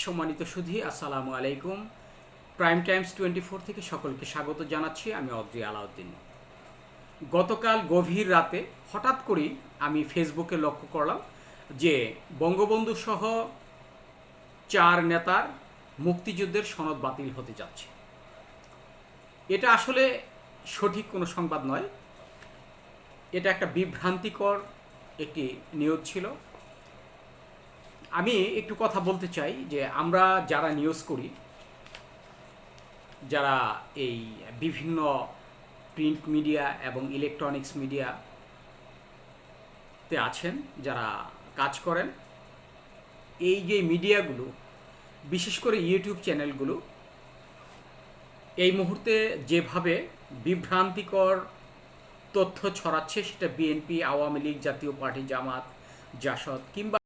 সম্মানিত সুধী, আসসালামু আলাইকুম। প্রাইম টাইমস টোয়েন্টি ফোর থেকে সকলকে স্বাগত জানাচ্ছি, আমি অদ্রি আলাউদ্দিন। গতকাল গভীর রাতে হঠাৎ করেই আমি ফেসবুকে লক্ষ্য করলাম যে বঙ্গবন্ধু সহ চার নেতার মুক্তিযুদ্ধের সনদ বাতিল হতে যাচ্ছে। এটা আসলে সঠিক কোনো সংবাদ নয়। এটা একটা বিভ্রান্তিকর একটি নিয়োগ ছিল। আমি একটু কথা বলতে চাই যে আমরা যারা নিউজ করি, যারা এই বিভিন্ন প্রিন্ট মিডিয়া এবং ইলেকট্রনিক্স মিডিয়াতে আছেন, যারা কাজ করেন, এই যে মিডিয়াগুলো বিশেষ করে ইউটিউব চ্যানেলগুলো এই মুহূর্তে যেভাবে বিভ্রান্তিকর তথ্য ছড়াচ্ছে, সেটা বিএনপি আওয়ামী লীগ জাতীয় পার্টি, জামাত, জাসদ কিংবা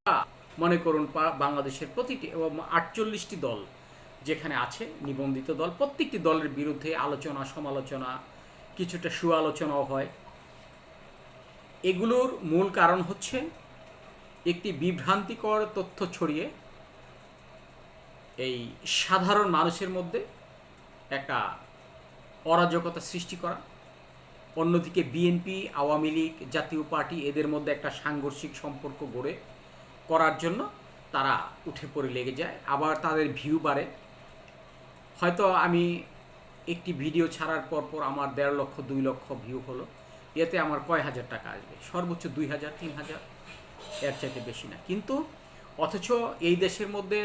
মনে করুন বাংলাদেশের প্রতিটি আটচল্লিশটি দল যেখানে আছে নিবন্ধিত দল, প্রত্যেকটি দলের বিরুদ্ধে আলোচনা, সমালোচনা, কিছুটা সুআলোচনাও হয়। এগুলোর মূল কারণ হচ্ছে একটি বিভ্রান্তিকর তথ্য ছড়িয়ে এই সাধারণ মানুষের মধ্যে একটা অরাজকতা সৃষ্টি করা। অন্যদিকে বিএনপি, আওয়ামী লীগ, জাতীয় পার্টি, এদের মধ্যে একটা সাংঘর্ষিক সম্পর্ক গড়ে করার জন্য তারা উঠে পড়ে লেগে যায়। আবার তাদের ভিউ বাড়ে। হয়তো আমি একটি ভিডিও ছাড়ার পর পর আমার দেড় লক্ষ, দুই লক্ষ ভিউ হলো। এতে আমার কয় হাজার টাকা আসবে? সর্বোচ্চ দুই হাজার, তিন হাজার? এর চাইতে বেশি না। কিন্তু অথচ এই দেশের মধ্যে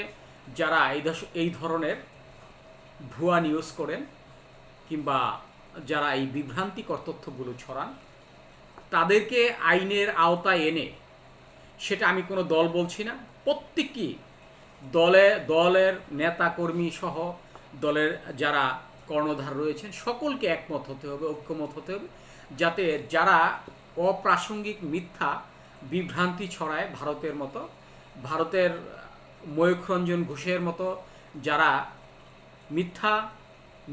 যারা এই এই ধরনের ভুয়া নিউজ করেন কিংবা যারা এই বিভ্রান্তিকর তথ্যগুলো ছড়ান, তাদেরকে আইনের আওতায় এনে সেটা আমি কোনো দল বলছি না। প্রত্যেকটি দলে, দলের নেতা কর্মী সহ দলের যারা কর্ণধার রয়েছেন, সকলকে একমত হতে হবে, ঐক্যমত হতে হবে, যাতে যারা অপ্রাসঙ্গিক মিথ্যা, বিভ্রান্তি ছড়ায় ভারতের মতো, ভারতের ময়ূখরঞ্জন ঘোষের মতো যারা মিথ্যা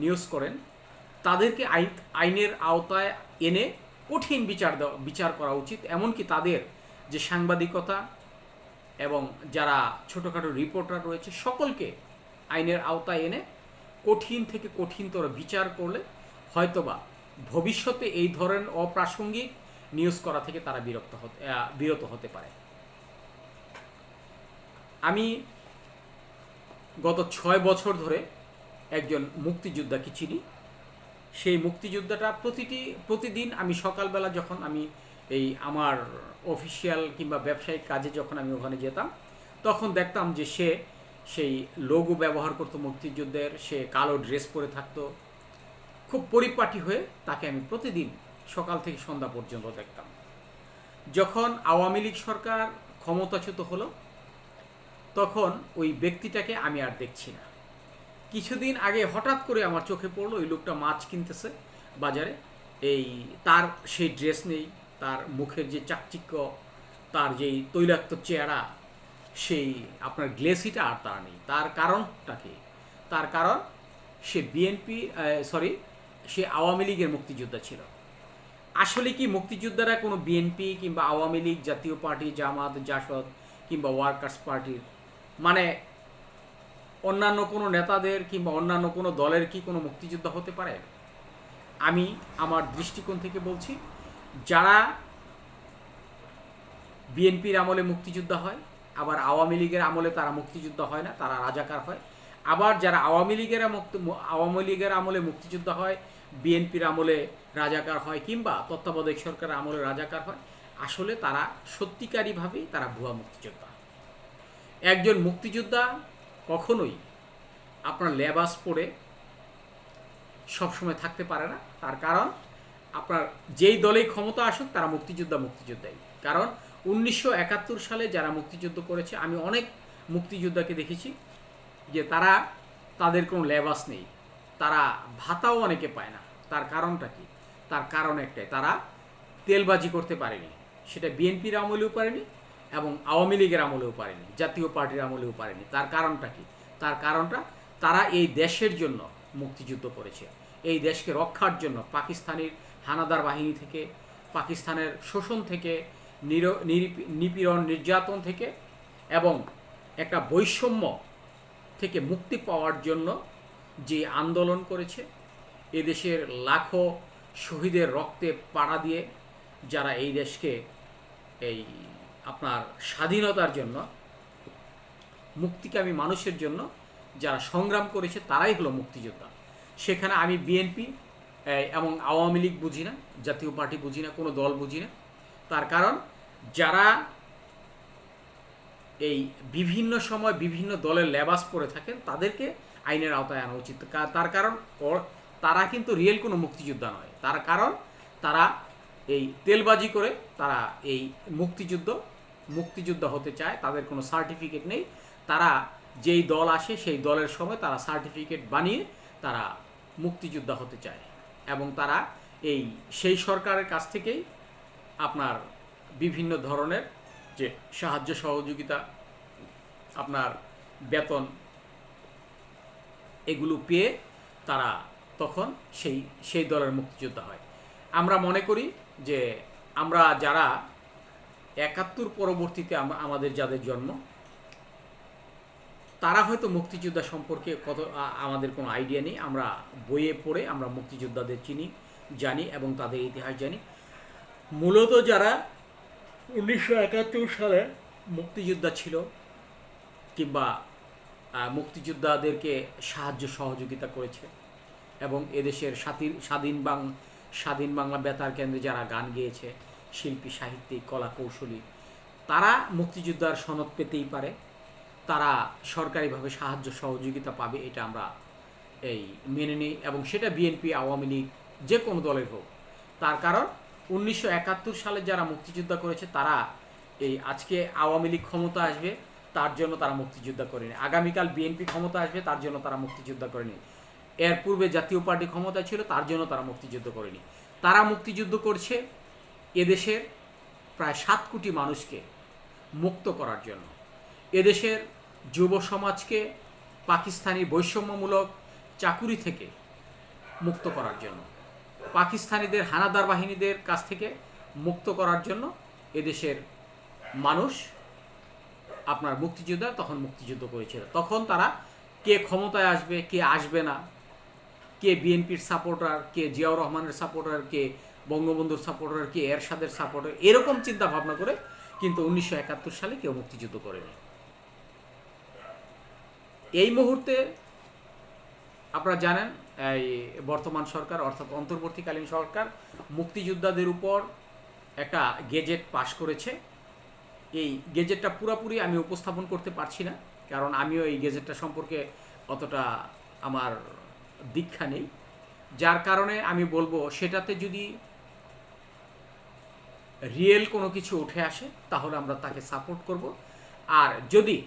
নিউজ করেন, তাদেরকে আইন, আইনের আওতায় এনে কঠিন বিচার দেওয়া, বিচার করা উচিত। এমনকি তাদের যে সাংবাদিকতা এবং যারা ছোটোখাটো রিপোর্টার রয়েছে, সকলকে আইনের আওতায় এনে কঠিন থেকে কঠিনতর বিচার করলে হয়তোবা ভবিষ্যতে এই ধরনের অপ্রাসঙ্গিক নিউজ করা থেকে তারা বিরক্ত হতে বিরত হতে পারে। আমি গত ছয় বছর ধরে একজন মুক্তিযোদ্ধাকে চিনি। সেই মুক্তিযোদ্ধাটা প্রতিটি, প্রতিদিন আমি সকালবেলা যখন আমি এই আমার অফিসিয়াল কিংবা ব্যবসায়িক কাজে যখন আমি ওখানে যেতাম, তখন দেখতাম যে সে সেই লোগো ব্যবহার করতো মুক্তিযুদ্ধের, সে কালো ড্রেস পরে থাকতো। খুব পরিপাটি হয়ে তাকে আমি প্রতিদিন সকাল থেকে সন্ধ্যা পর্যন্ত দেখতাম। যখন আওয়ামী লীগ সরকার ক্ষমতাচ্যুত হলো, তখন ওই ব্যক্তিটাকে আমি আর দেখছি না। কিছুদিন আগে হঠাৎ করে আমার চোখে পড়ল, ওই লোকটা মাছ কিনতেছে বাজারে। এই তার সেই ড্রেস নেই তার মুখের যে চাকচিক্য, তার যেই তৈলাক্ত চেহারা, সেই আপনার গ্লেসিটা আর তার নেই। তার কারণটা কি? তার কারণ সে বিএনপি সরি সে আওয়ামী লীগের মুক্তিযোদ্ধা ছিল। আসলে কি মুক্তিযোদ্ধারা কোনো বিএনপি কিংবা আওয়ামী লীগ, জাতীয় পার্টি, জামাত, জাসদ কিংবা ওয়ার্কার্স পার্টির মানে অন্যান্য কোনো নেতাদের কিংবা অন্যান্য কোনো দলের কি কোনো মুক্তিযোদ্ধা হতে পারে? আমি আমার দৃষ্টিকোণ থেকে বলছি যারা বিএনপির আমলে মুক্তিযোদ্ধা হয়, আবার আওয়ামী লীগের আমলে তারা মুক্তিযোদ্ধা হয় না, তারা রাজাকার হয়। আবার যারা আওয়ামী লীগের আওয়ামী লীগের আমলে মুক্তিযোদ্ধা হয়, বিএনপির আমলে রাজাকার হয় কিংবা তত্ত্বাবধায়ক সরকারের আমলে রাজাকার হয়, আসলে তারা সত্যিকারীভাবেই তারা ভুয়া মুক্তিযোদ্ধা। একজন মুক্তিযোদ্ধা কখনোই আপনার লেবাস পরে সবসময় থাকতে পারে না। তার কারণ আপনার যেই দলেই ক্ষমতা আসুক, তারা মুক্তিযোদ্ধা, মুক্তিযোদ্ধাই। কারণ উনিশশো একাত্তর সালে যারা মুক্তিযুদ্ধ করেছে, আমি অনেক মুক্তিযোদ্ধাকে দেখেছি যে তারা, তাদের কোনো লেবাস নেই। তারা ভাতাও অনেকে পায় না। তার কারণটা কি? তার কারণ একটাই, তারা তেলবাজি করতে পারেনি। সেটা বিএনপির আমলেও পারেনি এবং আওয়ামী লীগের আমলেও পারেনি, জাতীয় পার্টির আমলেও পারেনি। তার কারণটা কি? তার কারণটা তারা এই দেশের জন্য মুক্তিযুদ্ধ করেছে। এই দেশকে রক্ষার জন্য পাকিস্তানের হানাদার বাহিনী থেকে, পাকিস্তানের শোষণ থেকে নিপীড়ন নির্যাতন থেকে এবং একটা বৈষম্য থেকে মুক্তি পাওয়ার জন্য যে আন্দোলন করেছে, এদেশের লাখো শহীদের রক্তে পাড়া দিয়ে যারা এই দেশকে এই আপনার স্বাধীনতার জন্য, মুক্তিকামী মানুষের জন্য যারা সংগ্রাম করেছে, তারাই হলো মুক্তিযোদ্ধা। সেখানে আমি বিএনপি এবং আওয়ামী লীগ বুঝি না, জাতীয় পার্টি বুঝি না, কোনো দল বুঝি না। তার কারণ, যারা এই বিভিন্ন সময় বিভিন্ন দলের লেবাস পরে থাকেন, তাদেরকে আইনের আওতায় আনা উচিত। তার কারণ তারা কিন্তু রিয়েল কোনো মুক্তিযোদ্ধা নয়। তার কারণ, তারা এই তেলবাজি করে, তারা এই মুক্তিযুদ্ধ, মুক্তিযোদ্ধা হতে চায়, তাদের কোনো সার্টিফিকেট নেই। তারা যেই দল আসে, সেই দলের সময় তারা সার্টিফিকেট বানিয়ে তারা মুক্তিযোদ্ধা হতে চায়। এবং তারা এই সেই সরকারের কাছ থেকেই আপনার বিভিন্ন ধরনের যে সাহায্য সহযোগিতা, আপনার বেতন এগুলো পেয়ে তারা তখন সেই সেই দলের মুক্তিযোদ্ধা হয়। আমরা মনে করি যে আমরা যারা একাত্তর পরবর্তীতে আমাদের যাদের জন্ম তারা হয়তো মুক্তিযোদ্ধা সম্পর্কে কত আমাদের কোনো আইডিয়া নেই। আমরা বইয়ে পড়ে আমরা মুক্তিযোদ্ধাদের চিনি, জানি এবং তাদের ইতিহাস জানি। মূলত যারা উনিশশো একাত্তর সালে মুক্তিযোদ্ধা ছিল কিংবা মুক্তিযোদ্ধাদেরকে সাহায্য সহযোগিতা করেছে এবং এদেশের স্বাধীন স্বাধীন বাং, স্বাধীন বাংলা বেতার কেন্দ্রে যারা গান গেয়েছে, শিল্পী, সাহিত্যিক কলা কৌশলী তারা মুক্তিযোদ্ধার সনদ পেতেই পারে। তারা সরকারিভাবে সাহায্য সহযোগিতা পাবে, এটা আমরা এই মেনে নিই এবং সেটা বিএনপি, আওয়ামী লীগ, যে কোনো দলের হোক। তার কারণ, উনিশশো একাত্তর সালে যারা মুক্তিযোদ্ধা করেছে, তারা এই আজকে আওয়ামী লীগ ক্ষমতা আসবে, তার জন্য তারা মুক্তিযোদ্ধা করেনি। আগামীকাল বিএনপি ক্ষমতা আসবে, তার জন্য তারা মুক্তিযোদ্ধা করেনি। এর পূর্বে জাতীয় পার্টি ক্ষমতা ছিল, তার জন্য তারা মুক্তিযুদ্ধ করেনি। তারা মুক্তিযুদ্ধ করছে এদেশের প্রায় সাত কোটি মানুষকে মুক্ত করার জন্য। এদেশের যুব সমাজকে পাকিস্তানি বৈষম্যমূলক চাকুরি থেকে মুক্ত করার জন্য, পাকিস্তানিদের হানাদার বাহিনীদের কাছ থেকে মুক্ত করার জন্য এদেশের মানুষ আপনার মুক্তিযোদ্ধা, তখন মুক্তিযুদ্ধ করেছিল। তখন তারা কে ক্ষমতায় আসবে, কে আসবে না, কে বিএনপির সাপোর্টার, কে জিয়াউর রহমানের সাপোর্টার, কে বঙ্গবন্ধুর সাপোর্টার, কে এরশাদের সাপোর্টার, এরকম চিন্তা ভাবনা করে কিন্তু উনিশশো একাত্তর সালে কেউ মুক্তিযুদ্ধ করেনি। এই মুহূর্তে আপনারা জানেন, এই বর্তমান সরকার অর্থাৎ অন্তর্বর্তীকালীন সরকার মুক্তিযোদ্ধাদের উপর একটা গেজেট পাশ করেছে। এই গেজেটটা পুরোপুরি আমি উপস্থাপন করতে পারছি না, কারণ আমিও এই গেজেটটা সম্পর্কে অতটা আমার দীক্ষা নেই। যার কারণে আমি বলব, সেটাতে যদি রিয়েল কোনো কিছু উঠে আসে, তাহলে আমরা তাকে সাপোর্ট করব। আর যদি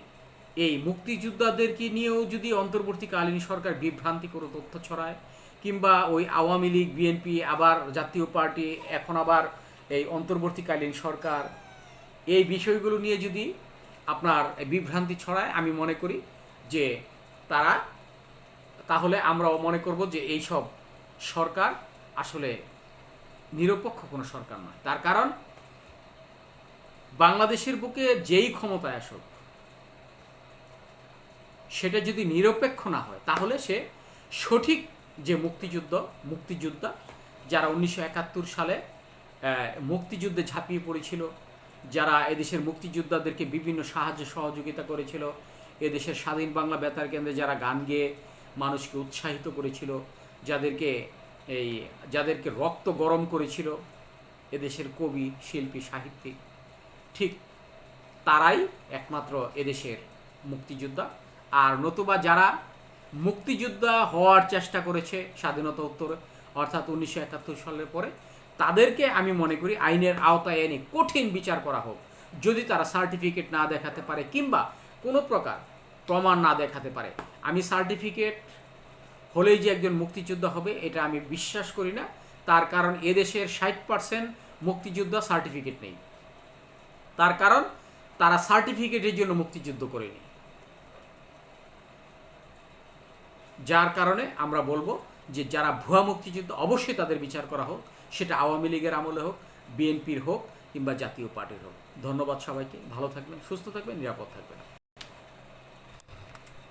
এই মুক্তিযোদ্ধাদেরকে নিয়েও যদি অন্তর্বর্তীকালীন সরকার বিভ্রান্তি করে তথ্য ছড়ায়, কিংবা ওই আওয়ামী লীগ, বিএনপি, আবার জাতীয় পার্টি, এখন আবার এই অন্তর্বর্তীকালীন সরকার, এই বিষয়গুলো নিয়ে যদি আপনার বিভ্রান্তি ছড়ায়, আমি মনে করি যে তারা, তাহলে আমরাও মনে করব যে এই সব সরকার আসলে নিরপেক্ষ কোনো সরকার নয়। তার কারণ, বাংলাদেশের বুকে যেই ক্ষমতায় আসুক সেটা যদি নিরপেক্ষ না হয়, তাহলে সে সঠিক যে মুক্তিযুদ্ধ, মুক্তিযোদ্ধা, যারা উনিশশো একাত্তর সালে মুক্তিযুদ্ধে ঝাঁপিয়ে পড়েছিল, যারা এদেশের মুক্তিযোদ্ধাদেরকে বিভিন্ন সাহায্য সহযোগিতা করেছিল, এদেশের স্বাধীন বাংলা বেতার কেন্দ্রে যারা গান গেয়ে মানুষকে উৎসাহিত করেছিল, যাদেরকে এই, যাদেরকে রক্ত গরম করেছিল, এদেশের কবি, শিল্পী, সাহিত্যিক, ঠিক তারাই একমাত্র এদেশের মুক্তিযোদ্ধা। আর নতুবা যারা মুক্তিযোদ্ধা হওয়ার চেষ্টা করেছে স্বাধীনতা উত্তরে, অর্থাৎ উনিশশো একাত্তর সালের পরে, তাদেরকে আমি মনে করি আইনের আওতায় এনে কঠিন বিচার করা হোক। যদি তারা সার্টিফিকেট না দেখাতে পারে কিংবা কোনো প্রকার প্রমাণ না দেখাতে পারে, আমি সার্টিফিকেট হলেই যে একজন মুক্তিযোদ্ধা হবে, এটা আমি বিশ্বাস করি না। তার কারণ এদেশের ষাট পার্সেন্ট মুক্তিযোদ্ধা সার্টিফিকেট নেই। তার কারণ তারা সার্টিফিকেটের জন্য মুক্তিযুদ্ধ করেনি। যার কারণে আমরা বলব যে যারা ভুয়া মুক্তিযুদ্ধ অবশ্যই তাদের বিচার করা হোক, সেটা আওয়ামী লীগের আমলে হোক, বিএনপির হোক কিংবা জাতীয় পার্টির হোক। ধন্যবাদ সবাইকে, ভালো থাকবেন, সুস্থ থাকবেন, নিরাপদ থাকবেন।